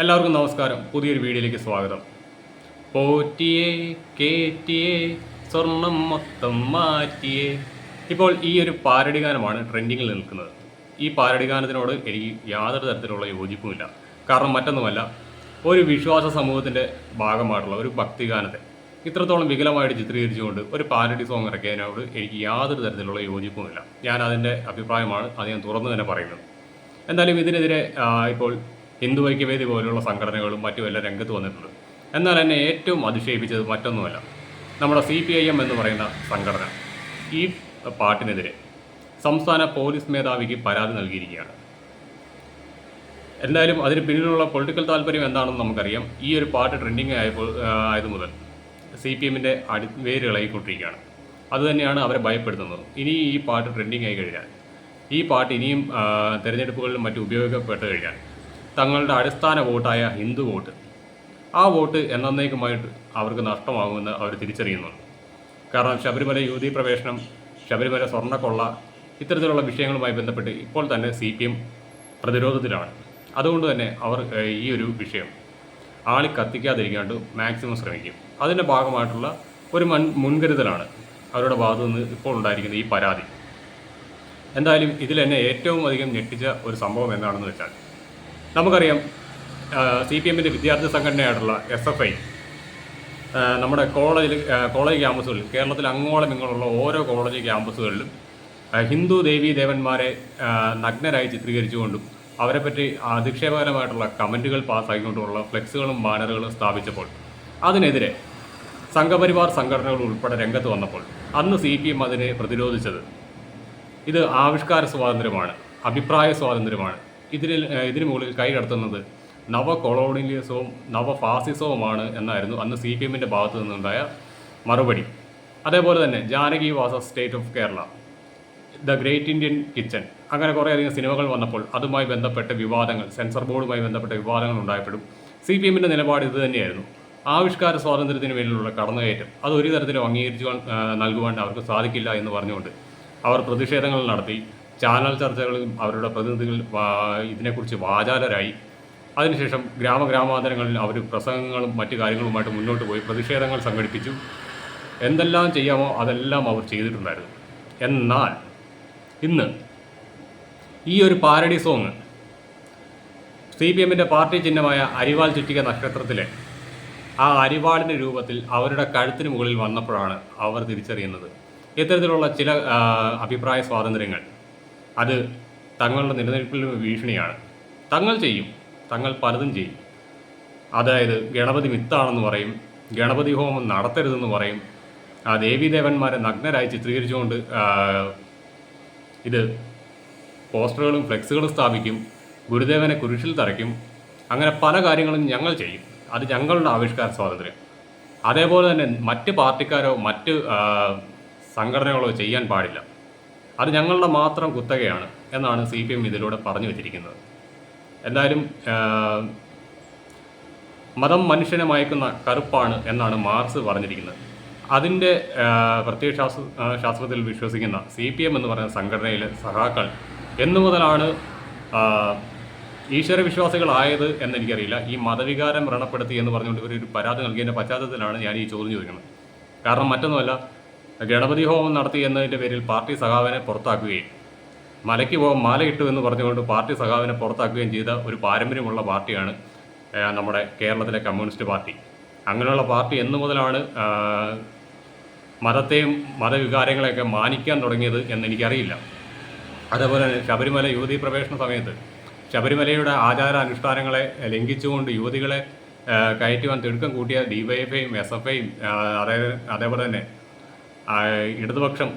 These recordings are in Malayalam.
എല്ലാവർക്കും നമസ്കാരം. പുതിയൊരു വീഡിയോയിലേക്ക് സ്വാഗതം. പോറ്റിയേ കേറ്റിയേ സ്വർണം മൊത്തം മാറ്റിയേ. ഇപ്പോൾ ഈ ഒരു പാരടി ഗാനമാണ് ട്രെൻഡിങ്ങിൽ നിൽക്കുന്നത്. ഈ പാരടി ഗാനത്തിനോട് എനിക്ക് യാതൊരു തരത്തിലുള്ള യോജിപ്പുമില്ല. കാരണം മറ്റൊന്നുമല്ല ഒരു വിശ്വാസ സമൂഹത്തിന്റെ ഭാഗമായിട്ടുള്ള ഒരു ഭക്തി ഗാനത്തെ ഇത്രത്തോളം വികലമായിട്ട് ചിത്രീകരിച്ചുകൊണ്ട് ഒരു പാരഡി സോങ് ഇറക്കിയതിനോട് എനിക്ക് യാതൊരു തരത്തിലുള്ള യോജിപ്പുമില്ല. ഞാൻ അതിന്റെ അഭിപ്രായമാണ് അത് ഞാൻ തുറന്നു തന്നെ പറയുന്നത്. എന്തായാലും ഇതിനെതിരെ ഇപ്പോൾ ഹിന്ദു ഐക്യവേദി പോലുള്ള സംഘടനകളും മറ്റും എല്ലാം രംഗത്ത് വന്നിട്ടുണ്ട്. എന്നാൽ എന്നെ ഏറ്റവും അതിശയിപ്പിച്ചത് മറ്റൊന്നുമല്ല. നമ്മുടെ സി പി ഐ എം എന്ന് പറയുന്ന സംഘടന ഈ പാട്ടിനെതിരെ സംസ്ഥാന പോലീസ് മേധാവിക്ക് പരാതി നൽകിയിരിക്കുകയാണ്. എന്തായാലും അതിന് പിന്നിലുള്ള പൊളിറ്റിക്കൽ താല്പര്യം എന്താണെന്ന് നമുക്കറിയാം. ഈ ഒരു പാട്ട് ട്രെൻഡിങ് ആയപ്പോൾ ആയത് മുതൽ സി പി എമ്മിന്റെ അടി വേരുകളായിക്കൊണ്ടിരിക്കുകയാണ് അതുതന്നെയാണ് അവരെ ഭയപ്പെടുത്തുന്നത്. ഇനി ഈ പാട്ട് ട്രെൻഡിങ് ആയി കഴിഞ്ഞാൽ ഈ പാട്ട് ഇനിയും തെരഞ്ഞെടുപ്പുകളിലും മറ്റും ഉപയോഗപ്പെട്ട് കഴിഞ്ഞാൽ തങ്ങളുടെ അടിസ്ഥാന വോട്ടായ ഹിന്ദു വോട്ട്. ആ വോട്ട് എന്നേക്കുമായിട്ട് അവർക്ക് നഷ്ടമാകുമെന്ന് അവർ തിരിച്ചറിയുന്നുണ്ട്. കാരണം ശബരിമല യുവതി പ്രവേശനം ശബരിമല സ്വർണക്കൊള്ള ഇത്തരത്തിലുള്ള വിഷയങ്ങളുമായി ബന്ധപ്പെട്ട് ഇപ്പോൾ തന്നെ സി പി എം പ്രതിരോധത്തിലാണ്. അതുകൊണ്ട് തന്നെ അവർ ഈ ഒരു വിഷയം ആളി കത്തിക്കാതിരിക്കാണ്ട് മാക്സിമം ശ്രമിക്കും. അതിന്റെ ഭാഗമായിട്ടുള്ള ഒരു മുൻ മുൻകരുതലാണ് അവരുടെ ഭാഗത്തു നിന്ന് ഇപ്പോൾ ഉണ്ടായിരിക്കുന്ന ഈ പരാതി. എന്തായാലും ഇതിൽ എന്നെ ഏറ്റവും അധികം ഞെട്ടിച്ച ഒരു സംഭവം എന്താണെന്ന് വെച്ചാൽ നമുക്കറിയാം സി പി എമ്മിന്റെ വിദ്യാർത്ഥി സംഘടനയായിട്ടുള്ള എസ് എഫ് ഐ നമ്മുടെ കോളേജിൽ കോളേജ് ക്യാമ്പസുകളിൽ കേരളത്തിൽ അങ്ങോളം ഇങ്ങോളമുള്ള ഓരോ കോളേജ് ക്യാമ്പസുകളിലും ഹിന്ദു ദേവീ ദേവന്മാരെ നഗ്നരായി ചിത്രീകരിച്ചുകൊണ്ടും അവരെപ്പറ്റി അധിക്ഷേപകരമായിട്ടുള്ള കമന്റുകൾ പാസ്സാക്കിക്കൊണ്ടുള്ള ഫ്ലെക്സുകളും ബാനറുകളും സ്ഥാപിച്ചപ്പോൾ അതിനെതിരെ സംഘപരിവാർ സംഘടനകൾ ഉൾപ്പെടെ രംഗത്ത് വന്നപ്പോൾ അന്ന് സി പി എം അതിനെ പ്രതിരോധിച്ചത്. ഇത് ആവിഷ്കാര സ്വാതന്ത്ര്യമാണ് അഭിപ്രായ സ്വാതന്ത്ര്യമാണ്. ഏഹ് ഇതിന് മുകളിൽ കൈ കടത്തുന്നത് നവ കൊളോണിയലിസവും നവ ഫാസിസവുമാണ് എന്നായിരുന്നു അന്ന് സി പി എമ്മിന്റെ ഭാഗത്തു നിന്നുണ്ടായ മറുപടി. അതേപോലെ തന്നെ Janaki വാസ state of Kerala the great Indian kitchen അങ്ങനെ കുറേയധികം സിനിമകൾ വന്നപ്പോൾ അതുമായി ബന്ധപ്പെട്ട വിവാദങ്ങൾ സെൻസർ ബോർഡുമായി ബന്ധപ്പെട്ട വിവാദങ്ങൾ ഉണ്ടായപ്പോഴും സി പി എമ്മിന്റെ നിലപാട് ഇത് തന്നെയായിരുന്നു. ആവിഷ്കാര സ്വാതന്ത്ര്യത്തിന് വേണ്ടിയുള്ള കടന്നുകയറ്റം അത് ഒരു തരത്തിലും അംഗീകരിച്ചു നൽകുവാൻ അവർക്ക് സാധിക്കില്ല എന്ന് പറഞ്ഞുകൊണ്ട് അവർ പ്രതിഷേധങ്ങൾ നടത്തി. ചാനൽ ചർച്ചകളിലും അവരുടെ പ്രതിനിധികൾ ഇതിനെക്കുറിച്ച് വാചാലരായി. അതിനുശേഷം ഗ്രാമഗ്രാമാന്തരങ്ങളിൽ അവർ പ്രസംഗങ്ങളും മറ്റു കാര്യങ്ങളുമായിട്ട് മുന്നോട്ട് പോയി പ്രതിഷേധങ്ങൾ സംഘടിപ്പിച്ചു. എന്തെല്ലാം ചെയ്യാമോ അതെല്ലാം അവർ ചെയ്തിട്ടുണ്ടായിരുന്നു. എന്നാൽ ഇന്ന് ഈ ഒരു പാരഡി സോങ് സി പി എമ്മിന്റെ പാർട്ടി ചിഹ്നമായ അരിവാൾ ചുറ്റിക നക്ഷത്രത്തിലെ ആ അരിവാളിന്റെ രൂപത്തിൽ അവരുടെ കഴുത്തിന് മുകളിൽ വന്നപ്പോഴാണ് അവർ തിരിച്ചറിയുന്നത്. ഇത്തരത്തിലുള്ള ചില അഭിപ്രായ സ്വാതന്ത്ര്യങ്ങൾ അത് തങ്ങളുടെ നിലനിൽപ്പിൽ ഭീഷണിയാണ്. തങ്ങൾ ചെയ്യും തങ്ങൾ പലതും ചെയ്യും. അതായത് ഗണപതി മിത്താണെന്ന് പറയും ഗണപതി ഹോമം നടത്തരുതെന്ന് പറയും. ആ ദേവീദേവന്മാരെ നഗ്നരായി ചിത്രീകരിച്ചുകൊണ്ട് ഇത് പോസ്റ്ററുകളും ഫ്ലെക്സുകളും സ്ഥാപിക്കും ഗുരുദേവനെ കുരിശിൽ തറയ്ക്കും. അങ്ങനെ പല കാര്യങ്ങളും ഞങ്ങൾ ചെയ്യും. അത് ഞങ്ങളുടെ ആവിഷ്കാര സ്വാതന്ത്ര്യം. അതേപോലെ തന്നെ മറ്റ് പാർട്ടിക്കാരോ മറ്റ് സംഘടനകളോ ചെയ്യാൻ പാടില്ല. അത് ഞങ്ങളുടെ മാത്രം കുത്തകയാണ് എന്നാണ് സി പി എം ഇതിലൂടെ പറഞ്ഞു വെച്ചിരിക്കുന്നത്. എന്തായാലും മതം മനുഷ്യനെ മയക്കുന്ന കറുപ്പാണ് എന്നാണ് മാർക്സ് പറഞ്ഞിരിക്കുന്നത്. അതിന്റെ പ്രത്യേക ശാസ്ത്ര ശാസ്ത്രത്തിൽ വിശ്വസിക്കുന്ന സി പി എം എന്ന് പറയുന്ന സംഘടനയിലെ സഹാക്കൾ എന്നു മുതലാണ് ഈശ്വരവിശ്വാസികളായത് എന്നെനിക്കറിയില്ല. ഈ മതവികാരം വ്രണപ്പെടുത്തി എന്ന് പറഞ്ഞുകൊണ്ട് ഇവർ ഒരു പരാതി നൽകിയതിന്റെ പശ്ചാത്തലത്തിലാണ് ഞാൻ ഈ ചോദ്യം ചോദിക്കുന്നത്. കാരണം മറ്റൊന്നുമല്ല ഗണപതി ഹോമം നടത്തി എന്നതിന്റെ പേരിൽ പാർട്ടി സഖാവിനെ പുറത്താക്കുകയും മലയ്ക്ക് പോകാൻ മാല ഇട്ടു എന്ന് പറഞ്ഞുകൊണ്ട് പാർട്ടി സഖാവിനെ പുറത്താക്കുകയും ചെയ്ത ഒരു പാരമ്പര്യമുള്ള പാർട്ടിയാണ് നമ്മുടെ കേരളത്തിലെ കമ്മ്യൂണിസ്റ്റ് പാർട്ടി. അങ്ങനെയുള്ള പാർട്ടി എന്നു മുതലാണ് മതത്തെയും മതവികാരങ്ങളെയൊക്കെ മാനിക്കാൻ തുടങ്ങിയത് എന്നെനിക്കറിയില്ല. അതേപോലെ തന്നെ ശബരിമല യുവതി പ്രവേശന സമയത്ത് ശബരിമലയുടെ ആചാര അനുഷ്ഠാനങ്ങളെ ലംഘിച്ചുകൊണ്ട് യുവതികളെ കയറ്റുവാൻ തിടുക്കം കൂട്ടിയ ഡിവൈഎഫ്ഐയും എസ് എഫ് ഐയും അതേപോലെ തന്നെ ഇടതുപക്ഷം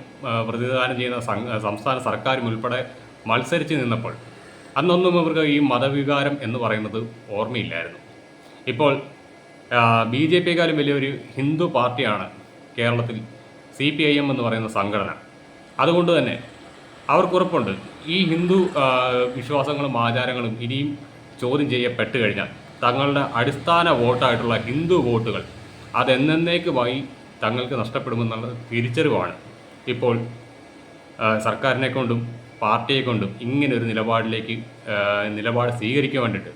പ്രതിനിധാനം ചെയ്യുന്ന സംസ്ഥാന സർക്കാരും ഉൾപ്പെടെ മത്സരിച്ച് നിന്നപ്പോൾ അന്നൊന്നും ഇവർക്ക് ഈ മതവികാരം എന്ന് പറയുന്നത് ഓർമ്മയില്ലായിരുന്നു. ഇപ്പോൾ ബി ജെ പിയെക്കാളും വലിയൊരു ഹിന്ദു പാർട്ടിയാണ് കേരളത്തിൽ സി പി ഐ എം എന്ന് പറയുന്ന സംഘടന. അതുകൊണ്ട് തന്നെ അവർക്കുറപ്പുണ്ട് ഈ ഹിന്ദു വിശ്വാസങ്ങളും ആചാരങ്ങളും ഇനിയും ചോദ്യം ചെയ്യപ്പെട്ട് കഴിഞ്ഞാൽ തങ്ങളുടെ അടിസ്ഥാന വോട്ടായിട്ടുള്ള ഹിന്ദു വോട്ടുകൾ അതെന്നേക്കുമായി തങ്ങൾക്ക് നഷ്ടപ്പെടുമെന്നുള്ള തിരിച്ചറിവാണ്. ഇപ്പോൾ സർക്കാരിനെ കൊണ്ടും പാർട്ടിയെ കൊണ്ടും ഇങ്ങനെ ഒരു നിലപാടിലേക്ക് നിലപാട് സ്വീകരിക്കാൻ വേണ്ടിയിട്ട്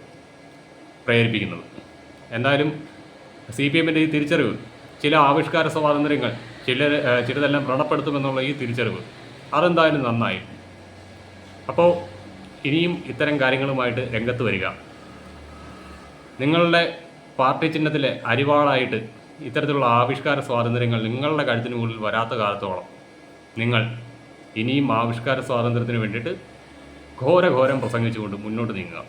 പ്രേരിപ്പിക്കുന്നത്. എന്തായാലും സി പി എമ്മിന്റെ ഈ തിരിച്ചറിവ് ചില ആവിഷ്കാര സ്വാതന്ത്ര്യങ്ങൾ ചില ചിലതെല്ലാം വ്രണപ്പെടുത്തുമെന്നുള്ള ഈ തിരിച്ചറിവ് അതെന്തായാലും നന്നായി. അപ്പോൾ ഇനിയും ഇത്തരം കാര്യങ്ങളുമായിട്ട് രംഗത്ത് വരിക. നിങ്ങളുടെ പാർട്ടി ചിഹ്നത്തിലെ അരിവാളായിട്ട് ഇത്തരത്തിലുള്ള ആവിഷ്കാര സ്വാതന്ത്ര്യങ്ങൾ നിങ്ങളുടെ കഴുത്തിന് മുകളിൽ വരാത്ത കാലത്തോളം നിങ്ങൾ ഇനിയും ആവിഷ്കാര സ്വാതന്ത്ര്യത്തിന് വേണ്ടിയിട്ട് ഘോരഘോരം പ്രസംഗിച്ചുകൊണ്ട് മുന്നോട്ട് നീങ്ങുക.